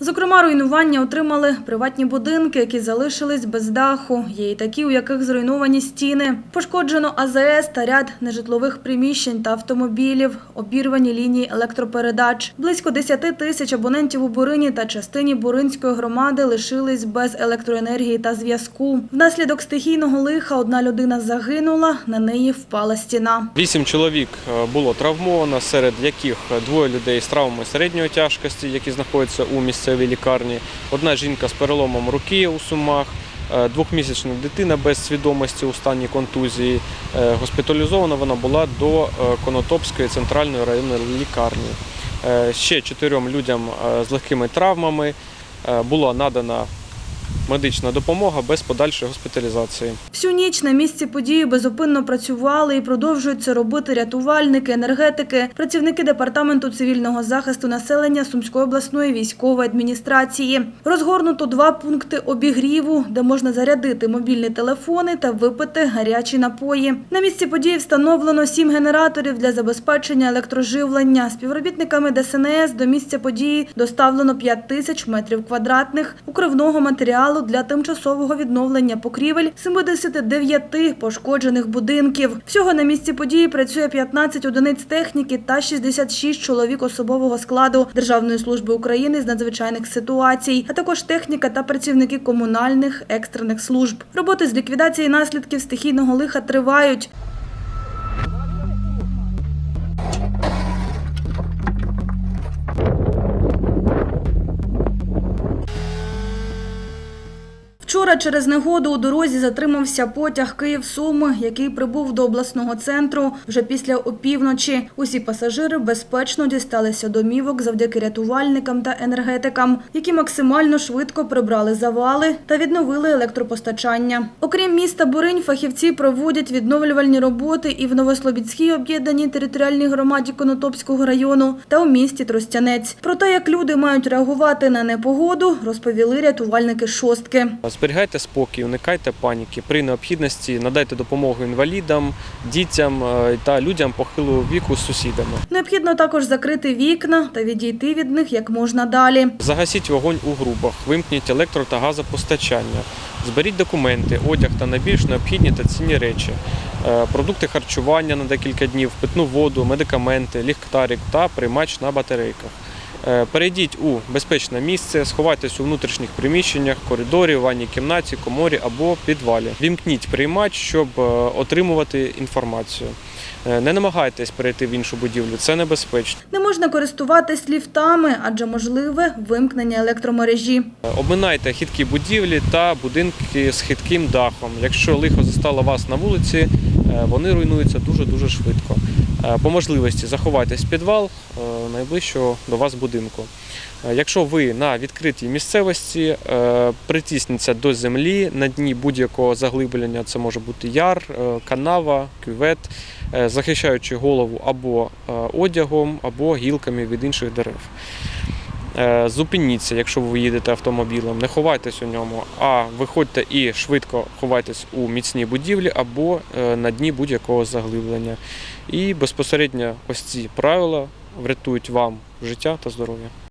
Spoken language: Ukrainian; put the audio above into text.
Зокрема, руйнування отримали приватні будинки, які залишились без даху. Є і такі, у яких зруйновані стіни. Пошкоджено АЗС та ряд нежитлових приміщень та автомобілів, обірвані лінії електропередач. Близько 10 тисяч абонентів у Бурині та частині Буринської громади лишились без електроенергії та зв'язку. Внаслідок стихійного лиха одна людина загинула, на неї впала стіна. Вісім чоловік е, було травмовано, серед яких двоє людей з травмами середньої тяжкості, які знаходяться у місцевій лікарні. Одна жінка з переломом руки у сумах, е, двохмісячна дитина без свідомості у стані контузії. Е, Госпіталізована вона була до е, Конотопської центральної районної лікарні. Ще чотирьом людям з легкими травмами була надана медична допомога без подальшої госпіталізації. Всю ніч на місці події безупинно працювали і продовжують це робити рятувальники, енергетики, працівники департаменту цивільного захисту населення Сумської обласної військової адміністрації. Розгорнуто два пункти обігріву, де можна зарядити мобільні телефони та випити гарячі напої. На місці події встановлено сім генераторів для забезпечення електроживлення. Співробітниками ДСНС до місця події доставлено 5 тисяч метрів квадратних укривного матеріалу для тимчасового відновлення покрівель 79 пошкоджених будинків. Всього на місці події працює 15 одиниць техніки та 66 чоловік особового складу Державної служби України з надзвичайних ситуацій, а також техніка та працівники комунальних екстрених служб. Роботи з ліквідації наслідків стихійного лиха тривають. Вчора через негоду у дорозі затримався потяг Київ-Суми, який прибув до обласного центру вже після опівночі. Усі пасажири безпечно дісталися домівок завдяки рятувальникам та енергетикам, які максимально швидко прибрали завали та відновили електропостачання. Окрім міста Буринь, фахівці проводять відновлювальні роботи і в Новослобідській об'єднаній територіальній громаді Конотопського району та у місті Тростянець. Про те, як люди мають реагувати на непогоду, розповіли рятувальники шостки. Зберігайте спокій, уникайте паніки. При необхідності надайте допомогу інвалідам, дітям е, та людям похилого віку з сусідами. Необхідно також закрити вікна та відійти від них як можна далі. Загасіть вогонь у грубах, вимкніть електро та газопостачання, зберіть документи, одяг та найбільш необхідні та цінні речі, е, продукти харчування на декілька днів, питну воду, медикаменти, ліхтарик та приймач на батарейках. Е, Перейдіть у безпечне місце, сховайтесь у внутрішніх приміщеннях, коридорі, ванній кімнаті, коморі або підвалі. Вімкніть приймач, щоб е, отримувати інформацію. Е, Не намагайтесь перейти в іншу будівлю, це небезпечно. Не можна користуватись ліфтами, адже можливе вимкнення електромережі. Обминайте хиткі будівлі та будинки з хитким дахом. Якщо лихо застало вас на вулиці, вони руйнуються дуже-дуже швидко. Е, По можливості заховайтесь в підвал е, найближчого до вас будинку. Е, Якщо ви на відкритій місцевості, притісніться до землі на дні будь-якого заглиблення, це може бути яр, канава, кювет, захищаючи голову або одягом, або гілками від інших дерев. Е, Зупиніться, якщо ви їдете автомобілем, не ховайтесь у ньому, а виходьте і швидко ховайтесь у міцній будівлі або е, на дні будь-якого заглиблення. І безпосередньо ось ці правила врятують вам життя та здоров'я.